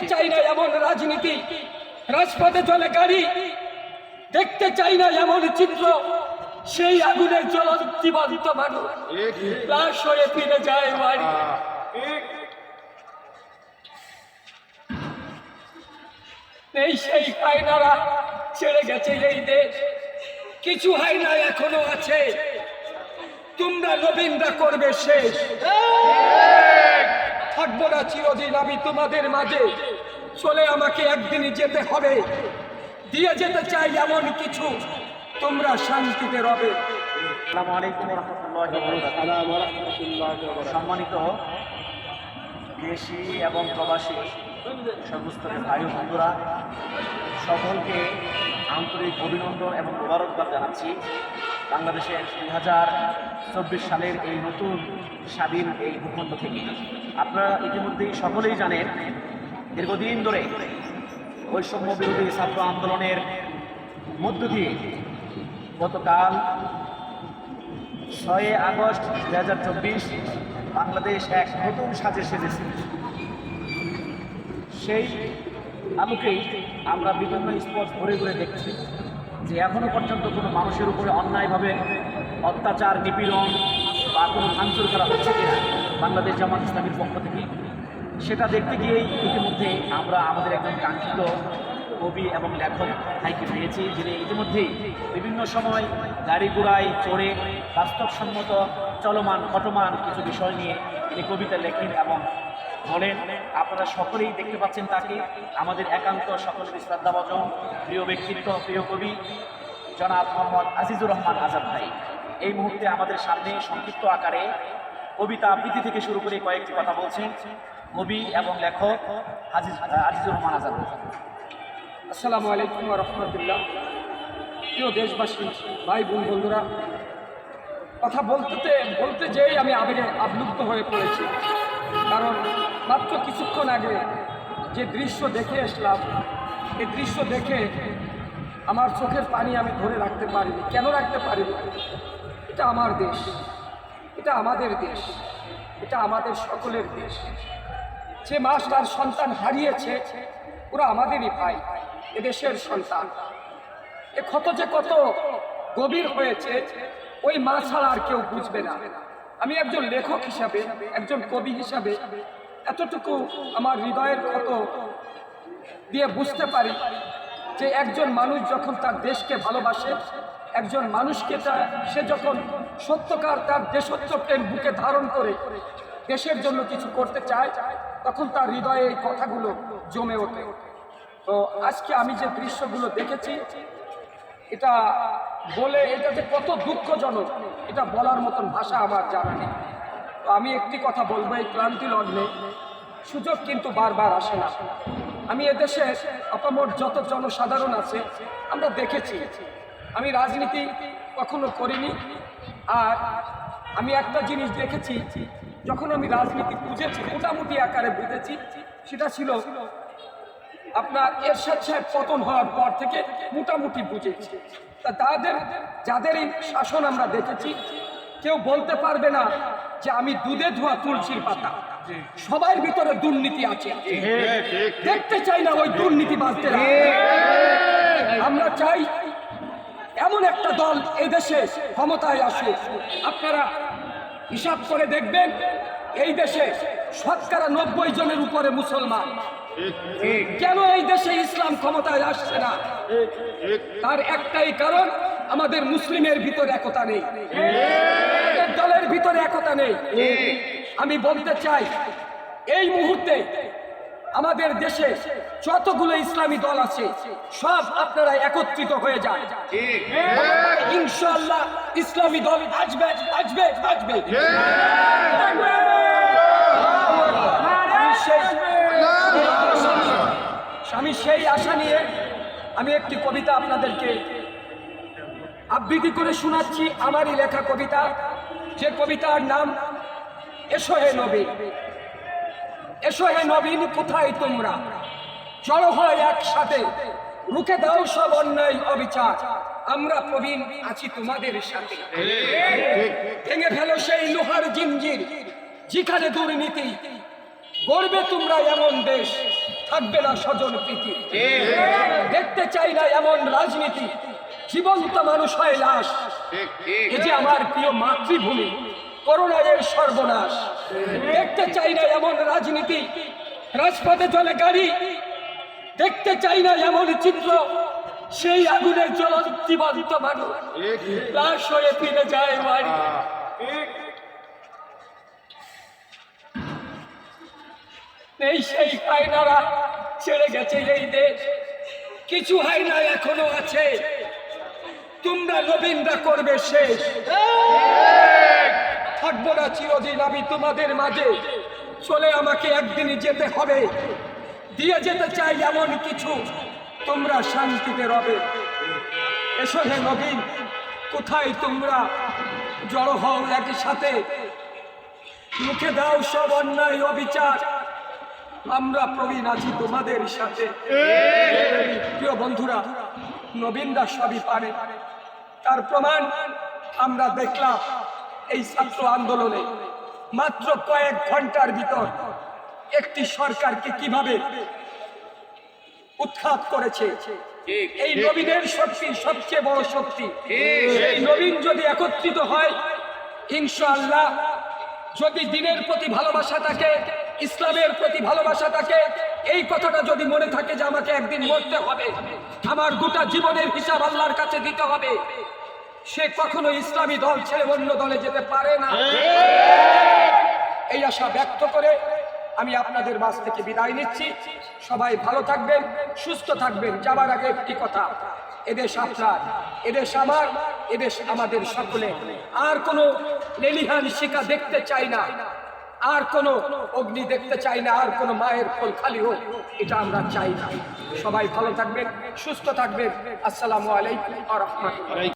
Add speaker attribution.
Speaker 1: দেখতে চাই না এমন রাজনীতি। রাজপথে চলে গাড়ি। দেখতে চাই না এমন চিত্র। সেই আগুনের জল জীবন্ত মানুষ হয়ে ফিরে যায় বাড়ি। এই সেই হায়নারা ছেড়ে গেছে এই দেশ। কিছু হায়না এখনও আছে। তোমরা নবীনরা করবে শেষ। না চিরদিন আমি তোমাদের মাঝে। চলে আমাকে একদিনই যেতে হবে। দিয়ে যেতে চাই এমন কিছু। তোমরা শান্তিতে রবে।
Speaker 2: আসসালামু আলাইকুম রহমতুল্লাহ সম্মানিত দেশি এবং প্রবাসী সর্বস্তরের ভাই বন্ধুরা সকলকে আন্তরিক অভিনন্দন এবং মোবারকবাদ জানাচ্ছি। বাংলাদেশের দুই হাজার চব্বিশ সালের এই নতুন স্বাধীন এই ভূখণ্ড থেকে। আপনারা ইতিমধ্যেই সকলেই জানেন, দীর্ঘদিন ধরে বৈষম্য বিরোধী ছাত্র আন্দোলনের মধ্য দিয়ে গতকাল ছয় আগস্ট দু হাজার চব্বিশ বাংলাদেশ এক নতুন সাজে সেজেছে। সেই আলোকেই আমরা বিভিন্ন স্পট ঘুরে ঘুরে দেখছি যে এখনও পর্যন্ত কোনো মানুষের উপরে অন্যায়ভাবে অত্যাচার, নিপীড়ন, বা কোনো ভাঙচুর করা হচ্ছে কিনা, বাংলাদেশ জামাত ইসলামীর পক্ষ থেকে, সেটা দেখতে গিয়েই ইতিমধ্যে আমরা আমাদের একজন কাঙ্ক্ষিত কবি এবং লেখক ভাইকে পেয়েছি, যিনি ইতিমধ্যেই বিভিন্ন সময় গাড়ি ঘোড়ায় চড়ে বাস্তবসম্মত চলমান, ঘটমান কিছু বিষয় নিয়ে তিনি কবিতা লেখেন এবং বলেন, আপনারা সকলেই দেখতে পাচ্ছেন তাকে, আমাদের একান্ত সকলের শ্রদ্ধাভাজন, প্রিয় ব্যক্তিত্ব, প্রিয় কবি, জনাব মোহাম্মদ আজিজুর রহমান আজাদ ভাই। এই মুহূর্তে আমাদের সামনে সংক্ষিপ্ত আকারে কবিতা আবৃত্তি থেকে শুরু করে কয়েকটি কথা বলছেন কবি এবং লেখক আজিজ আজিজুর রহমান আজাদ।
Speaker 1: আসসালামু আলাইকুম রহমতুল্লাহ। প্রিয় দেশবাসী ভাই বোন বন্ধুরা, কথা বলতে বলতে যেই আমি আবেগে আপ্লুপ্ত হয়ে পড়েছি, কারণ মাত্র কিছুক্ষণ আগে যে দৃশ্য দেখে আসলাম এই দৃশ্য দেখে আমার চোখের পানি আমি ধরে রাখতে পারিনি। কেন রাখতে পারিনি? এটা আমার দেশ। এটা আমাদের দেশ। এটা আমাদের সকলের দেশ। যে মাস তার সন্তান হারিয়েছে, ওরা আমাদেরই ভাই এদেশের সন্তান। এ ক্ষত যে কত গভীর হয়েছে, ওই মা ছাড়া আর কেউ বুঝবে না। আমি একজন লেখক হিসাবে, একজন কবি হিসাবে এতটুকু আমার হৃদয়ের ক্ষত দিয়ে বুঝতে পারি যে একজন মানুষ যখন তার দেশকে ভালোবাসে একজন মানুষকে তা- সে যখন সত্যকার তার দেশত্ব প্রেম বুকে ধারণ করে, দেশের জন্য কিছু করতে চায়, তখন তার হৃদয়ে এই কথাগুলো জমে ওঠে। তো আজকে আমি যে দৃশ্যগুলো দেখেছি, এটা বলে এটা যে কত দুঃখজনক, এটা বলার মতন ভাষা আমার জানা নেই। তো আমি একটি কথা বলব এই ক্লান্তি লগ্নে, সুযোগ কিন্তু বারবার আসে না। আমি এদেশে আপামর যত জনসাধারণ আছে, আমরা দেখেছি আমি রাজনীতি কখনো করিনি। আর আমি একটা জিনিস দেখেছি যখন আমি রাজনীতি বুঝেছি মোটামুটি আকারে বুঝেছি সেটা ছিল আপনার এরশাদ সাহেব পতন হওয়ার পর থেকে মোটামুটি বুঝেছি। তা তাদের যাদের এই শাসন আমরা দেখেছি কেউ বলতে পারবে না যে আমি দুধে ধোয়া তুলসীর পাতা। সবার ভিতরে দুর্নীতি আছে। দেখতে চাই না ওই দুর্নীতি বাঁচতে আমরা চাই এমন একটা দল এই দেশে ক্ষমতায় আসুক। আপনারা হিসাব করে দেখবেন, এই দেশে শতকরা নব্বই জনের উপরে মুসলমান। কেন এই দেশে ইসলাম ক্ষমতায় আসছে না? তার একটাই কারণ, আমাদের মুসলিমের ভিতরে একতা নেই। দলের ভিতরে একতা নেই। আমি বলতে চাই, এই মুহূর্তে আমাদের দেশে যতগুলো ইসলামী দল আছে সব আপনারা একত্রিত হয়ে যায় ইনশাল্লাহ ইসলামী দল আসবে আসবে আসবে আমি সেই আশা নিয়ে আমি একটি কবিতা আপনাদেরকে আবৃত্তি করে শোনাচ্ছি। আমারই লেখা কবিতা। যে কবিতার নাম এসো হে নবী। এসো হে নবীন, কোথায় তোমরা? জড়ো হয় একসাথে। রুখে দাও সব অন্যায় অবিচার। আমরা প্রবীণ আছি তোমাদের সাথে। ভেঙে ফেলো সেই লোহার জিঞ্জির, যেখানে দুর্নীতি। গড়বে তোমরা এমন দেশ, থাকবে না স্বজন প্রীতি। দেখতে চাই না এমন রাজনীতি। জীবন্ত মানুষ হয় লাশ। এ যে আমার প্রিয় মাতৃভূমি। করোনা সর্বনাশ। দেখতে চাই না এমন রাজনীতি। রাজপথে চলে গাড়ি। দেখতে চাই না এমন চিত্র। সেই আগুনে জ্বলন্ত জীবন্ত মানুষ। লাশ হয়ে ফিরে যায় বাড়ি। এই সেই হায়নারা ছেড়ে গেছে এই দেশ। কিছু হায়না এখনও আছে। তোমরা নবীনরা করবে শেষ। থাকব না চিরদিন আমি তোমাদের মাঝে। চলে আমাকে একদিনই যেতে হবে। দিয়ে যেতে চাই এমন কিছু। তোমরা শান্তিতে রবে। এসো হে নবীন কোথায় তোমরা? জড়ো হও একই সাথে মুখে দাও সব অন্যায় অবিচার। আমরা প্রবীণ আছি তোমাদের সাথে। প্রিয় বন্ধুরা, নবীনরা সবই পারে। তার প্রমাণ আমরা দেখলাম। এই ছাত্র আন্দোলনে মাত্র কয়েক ঘণ্টার ভিতর একটি সরকারকে কীভাবে উৎখাত করেছে? এই নবীনের শক্তি সবচেয়ে বড় শক্তি। এই নবীন যদি একত্রিত হয় ইনশাআল্লাহ যদি দিনের প্রতি ভালোবাসা থাকে ইসলামের প্রতি ভালোবাসা থাকে এই কথাটা যদি মনে থাকে যে আমাকে একদিন মরতে হবে আমার গোটা জীবনের হিসাব আল্লাহর কাছে দিতে হবে সে কখনো ইসলামী দল ছেড়ে অন্য দলে যেতে পারে না। এই আশা ব্যক্ত করে আমি আপনাদের মাঝ থেকে বিদায় নিচ্ছি। সবাই ভালো থাকবেন, সুস্থ থাকবেন, যাবার আগে একটি কথা। এদেশ আপনার, এদেশ আমার, এদেশ আমাদের সকলে আর কোনো লেলিহান শিকা দেখতে চাই না, আর কোনো অগ্নি দেখতে চাই না, আর কোনো মায়ের কোল খালি হোক, এটা আমরা চাই না। সবাই ভালো থাকবেন, সুস্থ থাকবেন। আসসালামু আলাইকুম আ রহমতুল্লাহ।